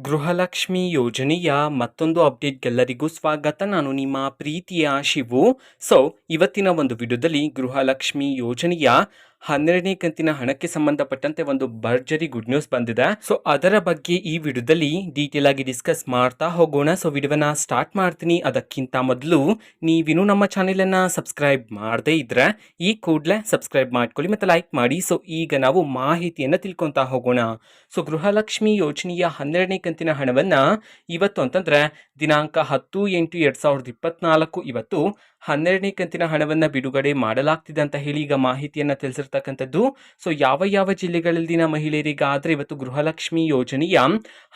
ಗೃಹಲಕ್ಷ್ಮಿ ಯೋಜನೆಯ ಮತ್ತೊಂದು ಅಪ್ಡೇಟ್ಗೆಲ್ಲರಿಗೂ ಸ್ವಾಗತ. ನಾನು ನಿಮ್ಮ ಪ್ರೀತಿಯ ಶಿವು. ಸೊ ಇವತ್ತಿನ ಒಂದು ವಿಡಿಯೋದಲ್ಲಿ ಗೃಹಲಕ್ಷ್ಮಿ ಯೋಜನೆಯ ಹನ್ನೆರಡನೇ ಕಂತಿನ ಹಣಕ್ಕೆ ಸಂಬಂಧಪಟ್ಟಂತೆ ಒಂದು ಭರ್ಜರಿ ಗುಡ್ ನ್ಯೂಸ್ ಬಂದಿದೆ. ಸೊ ಅದರ ಬಗ್ಗೆ ಈ ವಿಡಿಯೋದಲ್ಲಿ ಡೀಟೇಲ್ ಆಗಿ ಡಿಸ್ಕಸ್ ಮಾಡ್ತಾ ಹೋಗೋಣ. ಸೊ ವಿಡಿಯೋನ ಸ್ಟಾರ್ಟ್ ಮಾಡ್ತೀನಿ. ಅದಕ್ಕಿಂತ ಮೊದಲು ನೀವಿನ್ನೂ ನಮ್ಮ ಚಾನೆಲ್ ಅನ್ನ ಸಬ್ಸ್ಕ್ರೈಬ್ ಮಾಡದೇ ಇದ್ರೆ ಈ ಕೂಡಲೇ ಸಬ್ಸ್ಕ್ರೈಬ್ ಮಾಡ್ಕೊಳ್ಳಿ ಮತ್ತೆ ಲೈಕ್ ಮಾಡಿ. ಸೊ ಈಗ ನಾವು ಮಾಹಿತಿಯನ್ನು ತಿಳ್ಕೊತಾ ಹೋಗೋಣ. ಸೊ ಗೃಹಲಕ್ಷ್ಮಿ ಯೋಜನೆಯ ಹನ್ನೆರಡನೇ ಕಂತಿನ ಹಣವನ್ನ ಇವತ್ತು ಅಂತಂದ್ರೆ ದಿನಾಂಕ ಹತ್ತು ಎಂಟು ಎರಡು ಸಾವಿರದ ಇಪ್ಪತ್ನಾಲ್ಕು, ಇವತ್ತು ಹನ್ನೆರಡನೇ ಕಂತಿನ ಹಣವನ್ನ ಬಿಡುಗಡೆ ಮಾಡಲಾಗ್ತಿದೆ ಅಂತ ಹೇಳಿ ಈಗ ಮಾಹಿತಿಯನ್ನು ತಿಳಿಸಿರ್ತಕ್ಕಂಥದ್ದು ಸೊ ಯಾವ ಯಾವ ಜಿಲ್ಲೆಗಳಲ್ಲಿನ ಮಹಿಳೆಯರಿಗಾದ್ರೆ ಇವತ್ತು ಗೃಹಲಕ್ಷ್ಮಿ ಯೋಜನೆಯ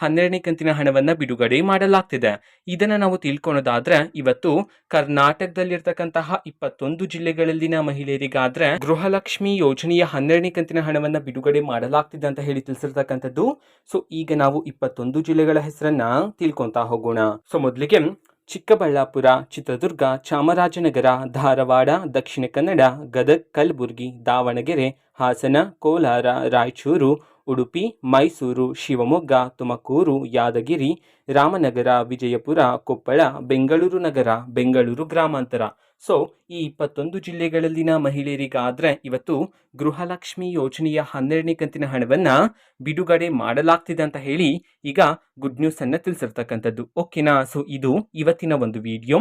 ಹನ್ನೆರಡನೇ ಕಂತಿನ ಹಣವನ್ನ ಬಿಡುಗಡೆ ಮಾಡಲಾಗ್ತಿದೆ. ಇದನ್ನ ನಾವು ತಿಳ್ಕೊಳೋದಾದ್ರೆ ಇವತ್ತು ಕರ್ನಾಟಕದಲ್ಲಿರ್ತಕ್ಕಂತಹ ಇಪ್ಪತ್ತೊಂದು ಜಿಲ್ಲೆಗಳಲ್ಲಿನ ಮಹಿಳೆಯರಿಗಾದ್ರೆ ಗೃಹಲಕ್ಷ್ಮಿ ಯೋಜನೆಯ ಹನ್ನೆರಡನೇ ಕಂತಿನ ಹಣವನ್ನ ಬಿಡುಗಡೆ ಮಾಡಲಾಗ್ತಿದೆ ಅಂತ ಹೇಳಿ ತಿಳಿಸಿರ್ತಕ್ಕಂಥದ್ದು. ಸೊ ಈಗ ನಾವು ಇಪ್ಪತ್ತೊಂದು ಜಿಲ್ಲೆಗಳ ಹೆಸರನ್ನ ತಿಳ್ಕೊಂತ ಹೋಗೋಣ. ಸೊ ಮೊದಲಿಗೆ ಚಿಕ್ಕಬಳ್ಳಾಪುರ ಚಿತ್ರದುರ್ಗ ಚಾಮರಾಜನಗರ ಧಾರವಾಡ ದಕ್ಷಿಣ ಕನ್ನಡ ಗದಗ್ ಕಲಬುರಗಿ ದಾವಣಗೆರೆ ಹಾಸನ, ಕೋಲಾರ, ರಾಯಚೂರು, ಉಡುಪಿ, ಮೈಸೂರು, ಶಿವಮೊಗ್ಗ, ತುಮಕೂರು, ಯಾದಗಿರಿ, ರಾಮನಗರ, ವಿಜಯಪುರ, ಕೊಪ್ಪಳ, ಬೆಂಗಳೂರು ನಗರ, ಬೆಂಗಳೂರು ಗ್ರಾಮಾಂತರ. ಸೊ ಈ ಇಪ್ಪತ್ತೊಂದು ಜಿಲ್ಲೆಗಳಲ್ಲಿನ ಮಹಿಳೆಯರಿಗಾದರೆ ಇವತ್ತು ಗೃಹಲಕ್ಷ್ಮಿ ಯೋಜನೆಯ ಹನ್ನೆರಡನೇ ಕಂತಿನ ಹಣವನ್ನು ಬಿಡುಗಡೆ ಮಾಡಲಾಗ್ತಿದೆ ಅಂತ ಹೇಳಿ ಈಗ ಗುಡ್ ನ್ಯೂಸನ್ನು ತಿಳಿಸಿರ್ತಕ್ಕಂಥದ್ದು. ಓಕೆನಾ ಸೊ ಇದು ಇವತ್ತಿನ ಒಂದು ವಿಡಿಯೋ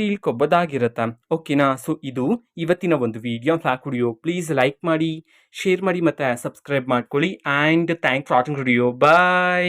ತಿಳ್ಕೊಬೋದಾಗಿರುತ್ತೆ? ಓಕೆನಾ ಸೊ ಇದು ಇವತ್ತಿನ ಒಂದು video vlog video please like ಮಾಡಿ ಶೇರ್ ಮಾಡಿ ಮತ್ತು ಸಬ್ಸ್ಕ್ರೈಬ್ ಮಾಡ್ಕೊಳ್ಳಿ. And thanks watching video bye